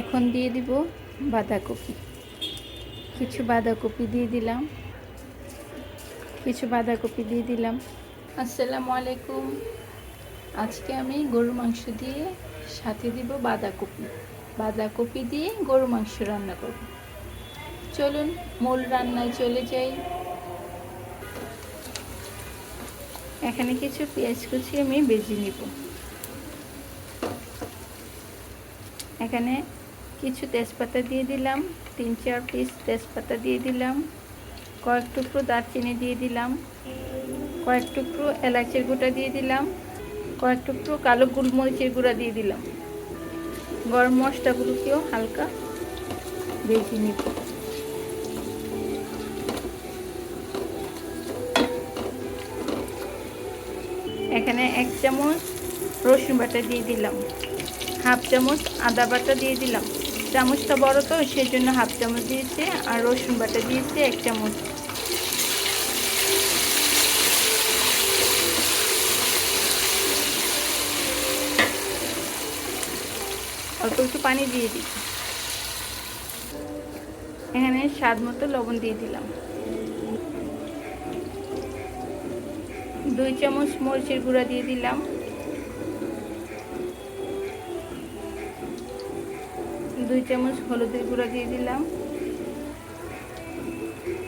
এখন দিয়ে দিব বাঁধাকপি। কিছু বাঁধাকপি দিয়ে দিলাম। কিছু বাঁধাকপি দিয়ে দিলাম। আসসালামু আলাইকুম। আজকে আমি গরু মাংস দিয়ে সাথে দিব বাঁধাকপি। বাঁধাকপি দিয়ে গরু মাংস রান্না করব। চলুন মূল রান্নায় চলে যাই। এখানে কিছু পেঁয়াজ কুচি আমি বেজে নিব। এখানে কিছু তেজপাতা দিয়ে দিলাম, তিন চার পিস তেজপাতা দিয়ে দিলাম, কয়েক টুকরো দারচিনি দিয়ে দিলাম, কয়েক টুকরো এলাচের গুঁড়া দিয়ে দিলাম, কয়েক টুকরো কালো গোলমরিচের গুঁড়া দিয়ে দিলাম। গরম মশলাগুলোকেও হালকা ভেজে নিব। এখানে এক চামচ রসুন বাটা দিয়ে দিলাম, হাফ চামচ আদা বাটা দিয়ে দিলাম। চামচটা বড় তো সেই জন্য হাফ চামচ দিয়েছি আর রসুন বাটা দিয়েছি এক চামচ। অল্প একটু পানি দিয়ে দিই এখানে স্বাদ মতো লবণ দিয়ে দিলাম। দুই চামচ মরিচের গুঁড়া দিয়ে দিলাম। দুই চামচ হলুদের গুঁড়া দিয়ে দিলাম।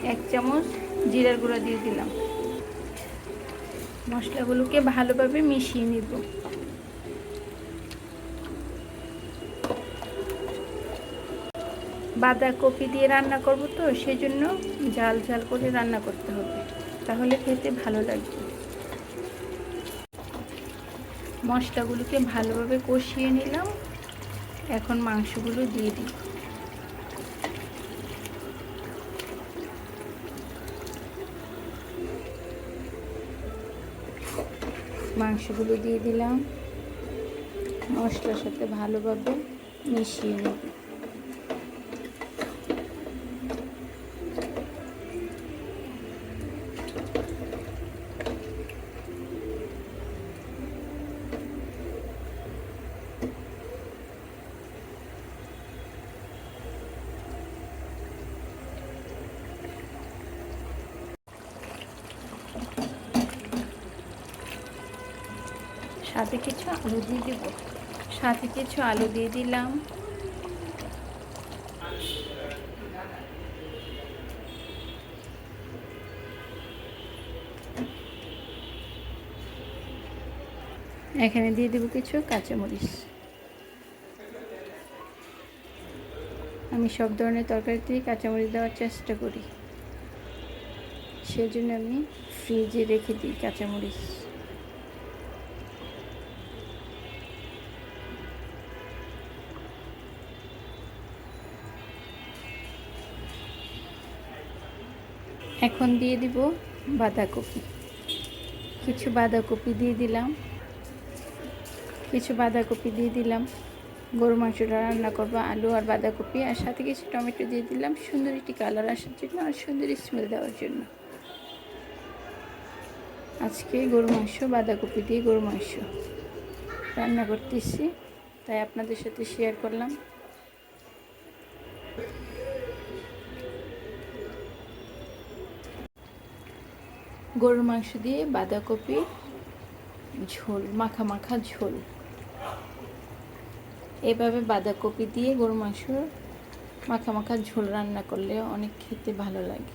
এক চামচ জিরার গুঁড়া দিয়ে দিলাম। মশলাগুলোকে ভালোভাবে মিশিয়ে নিব। বাঁধাকপি দিয়ে রান্না করব তো, সেজন্য ঝাল ঝাল করে রান্না করতে হবে। তাহলে খেতে ভালো লাগবে। মশলাগুলোকে ভালোভাবে কষিয়ে নিলাম। এখন মাংসগুলো দিয়ে দিই। মাংসগুলো দিয়ে দিলাম। মশলার সাথে ভালোভাবে মিশিয়ে নেব। সাথে কিছু আলু দিয়ে দিব। সাথে কিছু আলু দিয়ে দিলাম। এখানে দিয়ে দেবো কিছু কাঁচামরিচ। আমি সব ধরনের তরকারিতেই কাঁচামরিচ দেওয়ার চেষ্টা করি। সেজন্য আমি ফ্রিজে রেখে দিই কাঁচামরিচ। এখন দিয়ে দিব বাঁধাকপি। কিছু বাঁধাকপি দিয়ে দিলাম। কিছু বাঁধাকপি দিয়ে দিলাম। গরু মাংসটা রান্না করব, আলু আর বাঁধাকপি। আর সাথে কিছু টমেটো দিয়ে দিলাম সুন্দর একটি কালার আসার জন্য আর সুন্দর স্মেল দেওয়ার জন্য। আজকে গরু মাংস, বাঁধাকপি দিয়ে গরু মাংস রান্না করতেছি। তাই আপনাদের সাথে শেয়ার করলাম। গরুর মাংস দিয়ে বাঁধাকপি, ঝোল, মাখা মাখা ঝোল। এভাবে বাঁধাকপি দিয়ে গরুর মাংস মাখা মাখা ঝোল রান্না করলে অনেক খেতে ভালো লাগে।